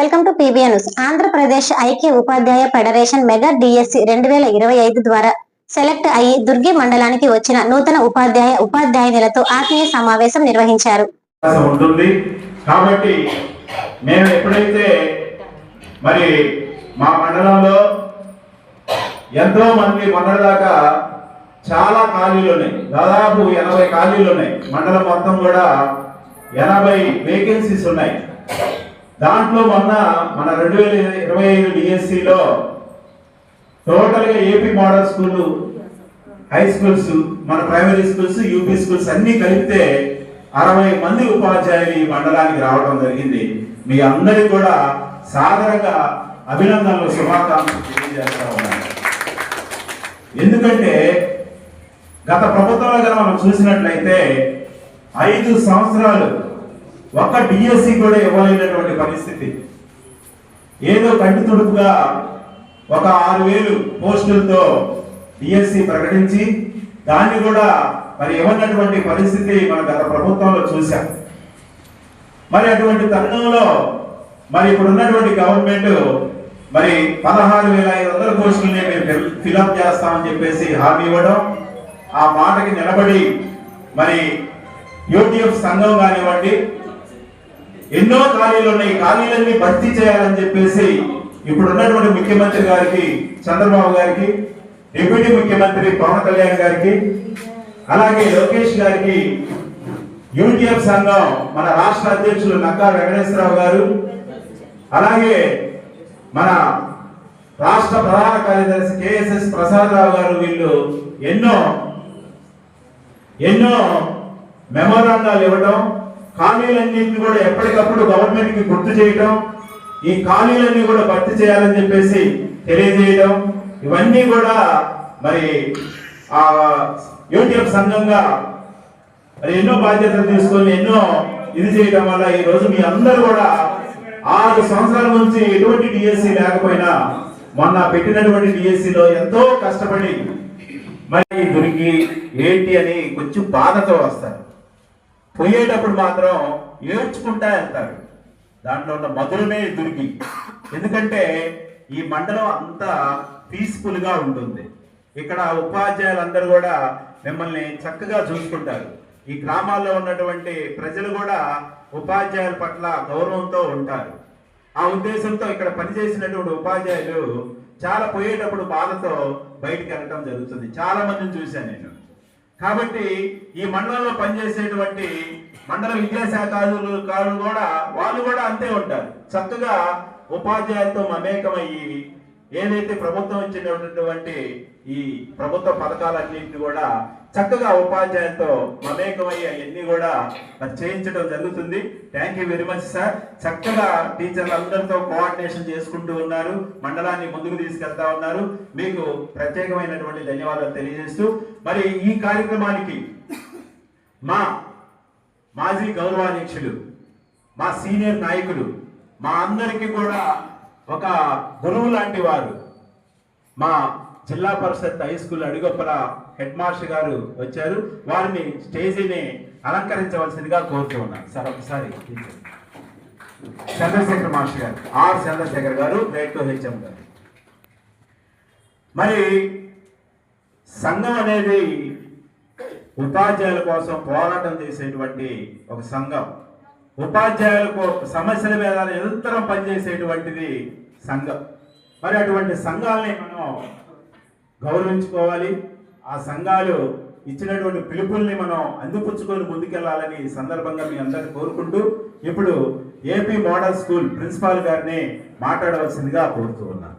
Welcome to PBN news. Andhra Pradesh ఐక్య ఉపాధ్యాయ federation mega DSC రెండు వేల ఇరవై ఐదు ద్వారా సెలెక్ట్ అయ్యి దుర్గి మండలానికి వచ్చిన నూతన ఉపాధ్యాయ ఉపాధ్యాయునిలతో ఆత్మీయ సమావేశం నిర్వహించారు. ఉంటుంది. కాబట్టి మేము ఎప్పుడైతే మరి మా మండలంలో ఎంతో మంది మొన్నటిదాకా చాలా ఖాళీలు ఉన్నాయి దాదాపు ఎనభై ఖాళీలు ఉన్నాయి మండలం మొత్తం కూడా ఎనభై వేకెన్సీస్ ఉన్నాయి. దాంట్లో మొన్న మన రెండు వేల ఇరవై ఐదు డిఎస్సిలో టోటల్గా AP model school high schools మన ప్రైమరీ స్కూల్స్ యూపీ స్కూల్స్ అన్నీ కలిపితే అరవై మంది ఉపాధ్యాయులు ఈ మండలానికి రావడం జరిగింది. మీ అందరికీ కూడా సాదరంగా అభినందనలు శుభాకాంక్షలు తెలియజేస్తా ఉన్నాను. ఎందుకంటే గత ప్రభుత్వంలో మనం చూసినట్లయితే ఐదు సంవత్సరాలు ఒక్క డిఎస్సి కూడా ఇవ్వలేనటువంటి పరిస్థితి. ఏదో కంటి తుడుపుగా ఒక ఆరు వేలు పోస్టులతో డిఎస్సి ప్రకటించి దాన్ని కూడా మరి ఇవ్వనటువంటి పరిస్థితి మన గత ప్రభుత్వంలో చూశాం. మరి అటువంటి తరుణంలో మరి ఇప్పుడు ఉన్నటువంటి గవర్నమెంట్ మరి పదహారు వేల ఐదు వందల పోస్టులని మేము ఫిలప్ చేస్తామని చెప్పేసి హామీ ఇవ్వడం ఆ మాటకి నిలబడి మరి యూటీఎఫ్ సంఘం కానివ్వండి ఎన్నో ఖాళీలు ఉన్నాయి. ఖాళీలన్నీ భర్తీ చేయాలని చెప్పేసి ఇప్పుడు ఉన్నటువంటి ముఖ్యమంత్రి గారికి చంద్రబాబు గారికి డిప్యూటీ ముఖ్యమంత్రి పవన్ కళ్యాణ్ గారికి అలాగే లోకేష్ గారికి యూటీఎఫ్ సంఘం మన రాష్ట్ర అధ్యక్షులు నక్కా వెంకటేశ్వరరావు గారు అలాగే మన రాష్ట్ర ప్రధాన కార్యదర్శి కేఎస్ఎస్ ప్రసాదరావు గారు వీళ్ళు ఎన్నో ఎన్నో మెమోరాండాలు ఇవ్వడం ఖాళీలన్నింటినీ కూడా ఎప్పటికప్పుడు గవర్నమెంట్కి గుర్తు చేయడం ఈ ఖాళీలన్నీ కూడా భర్తీ చేయాలని చెప్పేసి తెలియజేయడం ఇవన్నీ కూడా మరి ఆ యూటీఎఫ్ సంఘంగా మరి ఎన్నో బాధ్యతలు తీసుకొని ఎన్నో ఇది చేయడం వల్ల ఈ రోజు మీ అందరూ కూడా ఆరు సంవత్సరాల నుంచి ఎటువంటి డిఎస్సి లేకపోయినా మొన్న పెట్టినటువంటి డిఎస్సిలో ఎంతో కష్టపడి మరి దొరికి ఏంటి అని కొంచెం బాధతో వస్తారు. పోయేటప్పుడు మాత్రం ఏడ్చుకుంటా వెళ్తారు దాంట్లో ఉన్న మధురమే దుర్గి ఎందుకంటే ఈ మండలం అంతా పీస్ఫుల్గా ఉంటుంది. ఇక్కడ ఉపాధ్యాయులందరూ కూడా మిమ్మల్ని చక్కగా చూసుకుంటారు. ఈ గ్రామాల్లో ఉన్నటువంటి ప్రజలు కూడా ఉపాధ్యాయుల పట్ల గౌరవంతో ఉంటారు. ఆ ఉద్దేశంతో ఇక్కడ పనిచేసినటువంటి ఉపాధ్యాయులు చాలా పోయేటప్పుడు బాధతో బయటికి వెళ్ళటం జరుగుతుంది. చాలా మందిని చూశాను నేను. కాబట్టి ఈ మండలంలో పనిచేసేటువంటి మండల విద్యాశాఖ అధికారులు కూడా వాళ్ళు కూడా అంతే ఉంటారు. చక్కగా ఉపాధ్యాయులతో మమేకమయ్యి ఏదైతే ప్రభుత్వం ఇచ్చినటువంటి ఈ ప్రభుత్వ పథకాలన్నింటినీ కూడా చక్కగా ఉపాధ్యాయులతో మమేకమయ్యి అవన్నీ కూడా మరి చేయించడం జరుగుతుంది. Thank you very much sir చక్కగా టీచర్లు అందరితో కోఆర్డినేషన్ చేసుకుంటూ ఉన్నారు. మండలాన్ని ముందుకు తీసుకెళ్తా ఉన్నారు. మీకు ప్రత్యేకమైనటువంటి ధన్యవాదాలు తెలియజేస్తూ మరి ఈ కార్యక్రమానికి మా మాజీ గౌరవాధ్యక్షులు మా సీనియర్ నాయకులు మా అందరికీ కూడా ఒక గురువు లాంటి వారు మా జిల్లా పరిషత్ హై స్కూల్ అడుగొప్పల హెడ్ మాస్టర్ గారు వచ్చారు. వారిని స్టేజీని అలంకరించవలసిందిగా కోరుతూ ఉన్నాను. సార్ ఒకసారి చంద్రశేఖర్ మాస్టర్ గారు ఆర్ చంద్రశేఖర్ గారు గ్రేట్ టు హెచ్ఎం గారు. మరి సంఘం అనేది ఉపాధ్యాయుల కోసం పోరాటం చేసేటువంటి ఒక సంఘం. ఉపాధ్యాయులకు సమస్యల మీద నిరంతరం పనిచేసేటువంటిది సంఘం. మరి అటువంటి సంఘాలని మనం గౌరవించుకోవాలి. ఆ సంఘాలు ఇచ్చినటువంటి పిలుపుల్ని మనం అందిపుచ్చుకొని ముందుకెళ్ళాలని సందర్భంగా మీ అందరిని కోరుకుంటూ ఇప్పుడు ఏపీ మోడల్ స్కూల్ ప్రిన్సిపాల్ గారిని మాట్లాడవలసిందిగా కోరుతూ ఉన్నాను.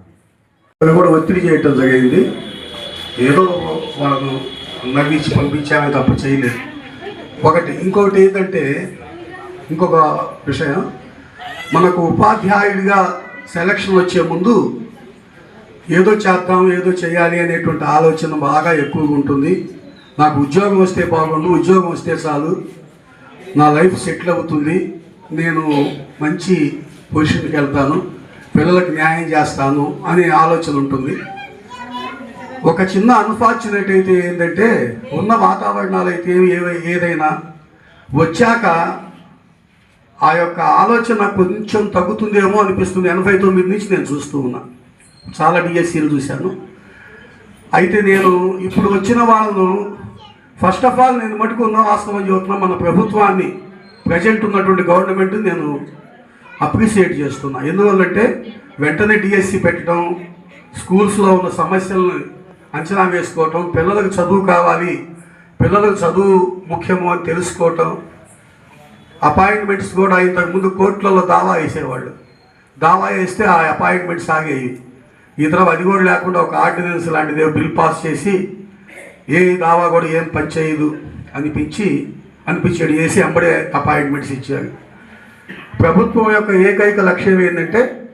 వాళ్ళు కూడా ఒత్తిడి చేయటం జరిగింది. ఏదో వాళ్ళను నవ్వించి పంపించామే తప్ప చేయలేదు. ఒకటి ఇంకొకటి ఏంటంటే ఇంకొక విషయం. మనకు ఉపాధ్యాయుడిగా సెలక్షన్ వచ్చే ముందు ఏదో చేద్దాం ఏదో చేయాలి అనేటువంటి ఆలోచన బాగా ఎక్కువగా ఉంటుంది. నాకు ఉద్యోగం వస్తే బాగుండు ఉద్యోగం వస్తే చాలు. నా లైఫ్ సెటిల్ అవుతుంది. నేను మంచి పొజిషన్కి వెళ్తాను. పిల్లలకు న్యాయం చేస్తాను అనే ఆలోచన ఉంటుంది. ఒక చిన్న అన్ఫార్చునేట్ అయితే ఏంటంటే ఉన్న వాతావరణాలు అయితే ఏవై ఏదైనా వచ్చాక ఆ యొక్క ఆలోచన కొంచెం తగ్గుతుందేమో అనిపిస్తుంది. ఎనభై తొమ్మిది నుంచి నేను చూస్తూ ఉన్నా. చాలా డిఎస్సీలు చూశాను. అయితే నేను ఇప్పుడు వచ్చిన వాళ్ళను ఫస్ట్ ఆఫ్ ఆల్ నేను మటుకు ఉన్న వాస్తవం చెబుతున్నా మన ప్రభుత్వాన్ని ప్రజెంట్ ఉన్నటువంటి గవర్నమెంట్ నేను అప్రిషియేట్ చేస్తున్నా. ఎందువల్లంటే వెంటనే డిఎస్సి పెట్టడం స్కూల్స్లో ఉన్న సమస్యలను అంచనా వేసుకోవటం పిల్లలకు చదువు కావాలి పిల్లలకు చదువు ముఖ్యము అని తెలుసుకోవటం అపాయింట్మెంట్స్ కూడా ఇంతకుముందు కోర్టులలో దావా వేసేవాళ్ళు. దావా వేస్తే ఆ అపాయింట్మెంట్స్ ఆగేవి. ఈ తర్వాత అది కూడా లేకుండా ఒక ఆర్డినెన్స్ లాంటిది బిల్ పాస్ చేసి ఏ దావా కూడా ఏం పని చేయదు అనిపించి అనిపించాడు. వేసి అంబడే అపాయింట్మెంట్స్ ఇచ్చారు ప్రభుత్వం యొక్క ఏకైక లక్ష్యం ఏంటంటే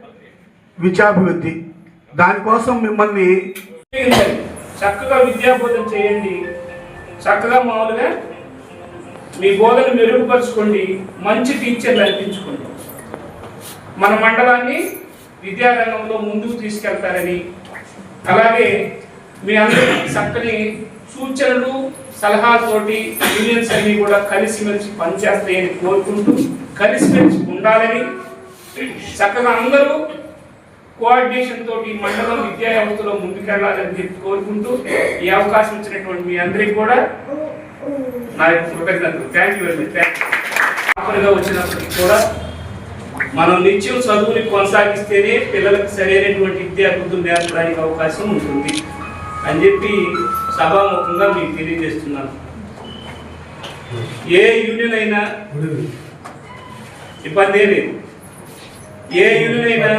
విద్యాభివృద్ధి. దానికోసం మిమ్మల్ని చక్కగా విద్యాబోధన చేయండి. చక్కగా మామూలుగా మీ బోధన మెరుగుపరచుకోండి. మంచి టీచర్లు అనిపించుకోండి. మన మండలాన్ని విద్యారంగంలో ముందుకు తీసుకెళ్తారని. అలాగే మీ అందరి చక్కని సూచనలు సలహాలతోటి యూనియన్స్ అన్ని కూడా కలిసిమెలిసి పనిచేస్తాయని కోరుకుంటూ కలిసిమెలిసి ఉండాలని చక్కగా అందరూ కోఆర్డినేషన్ తోటి మండలం విద్యా వ్యవస్థలో ముందుకెళ్ళాలని చెప్పి కోరుకుంటూ ఈ అవకాశం ఇచ్చినటువంటి మీ అందరికీ కూడా నా యొక్క కృతజ్ఞతలు. Thank you very much thank you వచ్చినప్పటికీ కూడా మనం నిత్యం చదువుని కొనసాగిస్తేనే పిల్లలకు సరైనటువంటి విద్యాబుద్ధులు నేర్పడానికి అవకాశం ఉంటుంది అని చెప్పి సభాముఖంగా మీకు తెలియజేస్తున్నాను. ఏ యూనియన్ అయినా ఇబ్బంది ఏం లేదు. ఏ యూనియన్ అయినా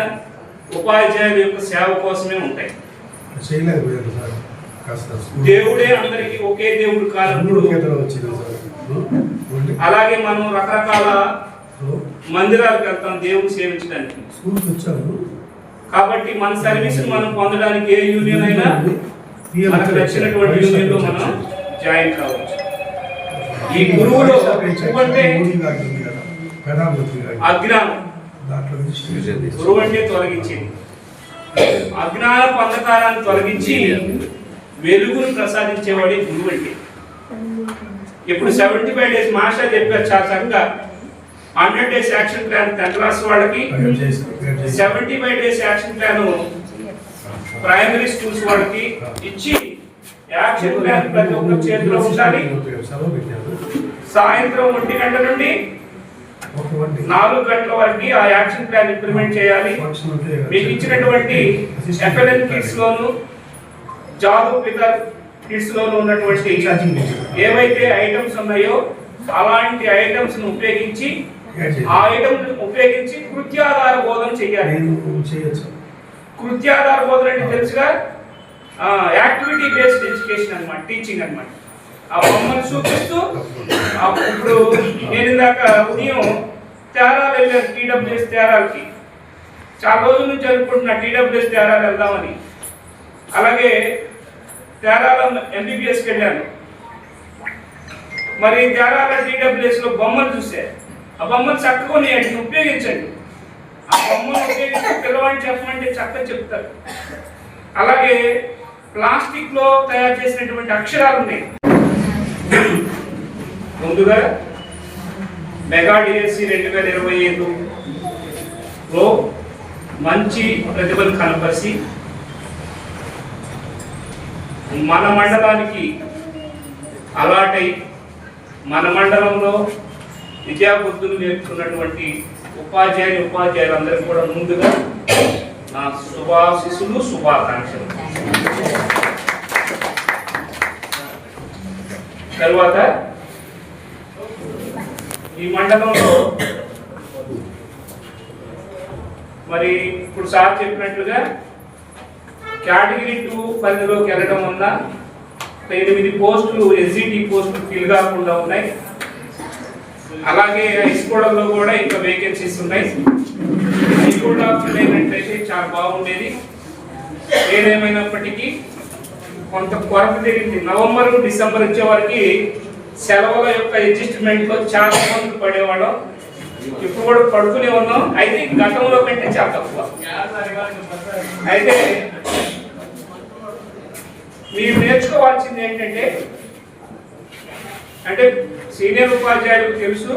ఉపాధ్యాయుల యొక్క సేవ కోసమే ఉంటాయి. దేవుడే అందరికీ ఒకే దేవుడు సార్. అలాగే మనం రకరకాల మందిరాలకు వెళ్తాం దేవుని సేవించడానికి. కాబట్టి మన సర్వీస్ మనం పొందడానికి ఏ యూనియన్ అయినా మనకు నచ్చినటువంటి యూనియన్లో మనం జాయిన్ కావచ్చు. ఈ గురువులో గురువు అంటే అజ్ఞానం. గురువు అంటే తొలగించింది. అజ్ఞాన అంధకారాన్ని తొలగించి వెలుగును ప్రసాదించేవాడే గురువు అంటే ఇప్పుడు సెవెంటీ ఫైవ్ డేస్ మాస్టర్ చెప్పారు చాలా చక్కగా hundred days action plan tenth class వాళ్ళకి. Seventy five days action plan primary schools వాళ్ళకి ఇచ్చి యాక్షన్ ప్లాన్ ప్రతి ఒక్కరి చేతిలో ఉండాలి. సాయంత్రం ఒంటి గంట నుండి నాలుగు గంటల వరకు ఆ యాక్షన్ ప్లాన్ ఇంప్లిమెంట్ చేయాలి. మీకు ఇచ్చినటువంటి ఎఫ్ఎల్ఎన్ కిట్స్ లోను జాబ్ పికర్ కిట్స్ లోను ఉన్నటువంటి ఏవైతే ఐటమ్స్ ఉన్నాయో అలాంటి ఐటమ్స్ను ఉపయోగించి ఆ ఐటమ్ ఉపయోగించి కృత్యాధార బోధన చేయాలి. కృత్యాధార బోధన అంటే తెలుసుగా? యాక్టివిటీ బేస్డ్ ఎడ్యుకేషన్ అన్నమాట టీచింగ్ అన్నమాట. ఆ బొమ్మను చూపిస్తూ ఇప్పుడు నేను ఇందాక ఉదయం తేరాలు వెళ్ళాను టీడబ్ల్యూఎస్ తేరాలకి. చాలా రోజుల నుంచి అనుకుంటున్నా టీడబ్ల్యూఎస్ తేరాలు వెళ్దామని. అలాగే తేరాల ఎంబీబీఎస్కి వెళ్ళాను. మరి తేరాల టీడబ్ల్యూఎస్లో బొమ్మలు చూసే. ఆ బొమ్మలు చక్కగా ఉపయోగించండి. ఆ బొమ్మను ఉపయోగించి పిల్లవాడిని చెప్పమంటే చక్కగా చెప్తారు. అలాగే ప్లాస్టిక్లో తయారు చేసినటువంటి అక్షరాలు ఉన్నాయి. ముందుగా మెగా డిఎస్సి రెండు వేల ఇరవై ఐదులో మంచి ప్రతిభను కనపరిచి మన మండలానికి అలాటై మన మండలంలో విద్యాబుద్ధులు నేర్చుకున్నటువంటి ఉపాధ్యాయులు ఉపాధ్యాయులందరికీ కూడా ముందుగా నా శుభాశిస్సులు శుభాకాంక్షలు. తర్వాత ఈ మండలంలో మరి ఇప్పుడు సార్ చెప్పినట్లుగా కేటగిరీ టూ పరిధిలోకి వెళ్ళడం వల్ల ఎనిమిది పోస్టులు ఎస్జిటి పోస్టులు ఫిల్ కాకుండా ఉన్నాయి. అలాగే ఐస్కోడల్లో కూడా ఇంకా వేకెన్సీస్ ఉన్నాయి. అవి కూడా చాలా బాగుండేది. ఏదేమైనప్పటికీ కొంత కొరత జరిగింది నవంబర్ డిసెంబర్ వచ్చే వరకు సెలవుల యొక్క అడ్జస్ట్మెంట్లో చాలా ఇబ్బందులు పడేవాళ్ళం. ఇప్పుడు కూడా పడుకునే ఉన్నాం. అయితే గతంలో కంటే చాలా తక్కువ. అయితే మీరు నేర్చుకోవాల్సింది ఏంటంటే అంటే సీనియర్ ఉపాధ్యాయులకు తెలుసు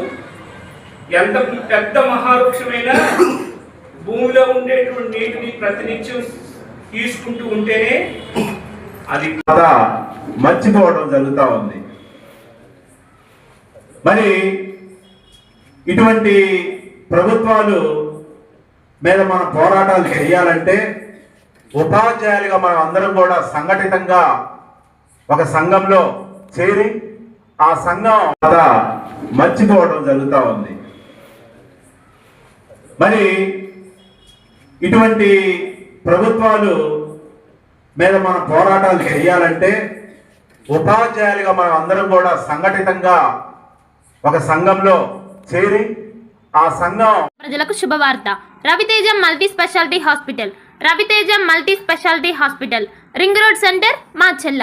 ఎంత పెద్ద మహావృక్షమైనా భూమిలో ఉండేటువంటి నీటిని ప్రతినిత్యం తీసుకుంటూ ఉంటేనే అది బాధ మర్చిపోవడం జరుగుతూ ఉంది. మరి ఇటువంటి ప్రభుత్వాలు మీద మనం పోరాటాలు చేయాలంటే ఉపాధ్యాయులుగా మనం అందరం కూడా సంఘటితంగా ఒక సంఘంలో చేరి ఆ సంఘం మర్చిపోవడం జరుగుతూ ఉంది. మరి ఇటువంటి ప్రభుత్వాలు మీద మన పోరాటాలు చేయాలంటే ఉపాధ్యాయులుగా మనం అందరం కూడా సంఘటితంగా ఒక సంఘంలో చేరి ఆ సంఘం ప్రజలకు శుభవార్త. Raviteja multi speciality hospital. Raviteja multi speciality hospital. Ring road centre మా చెల్ల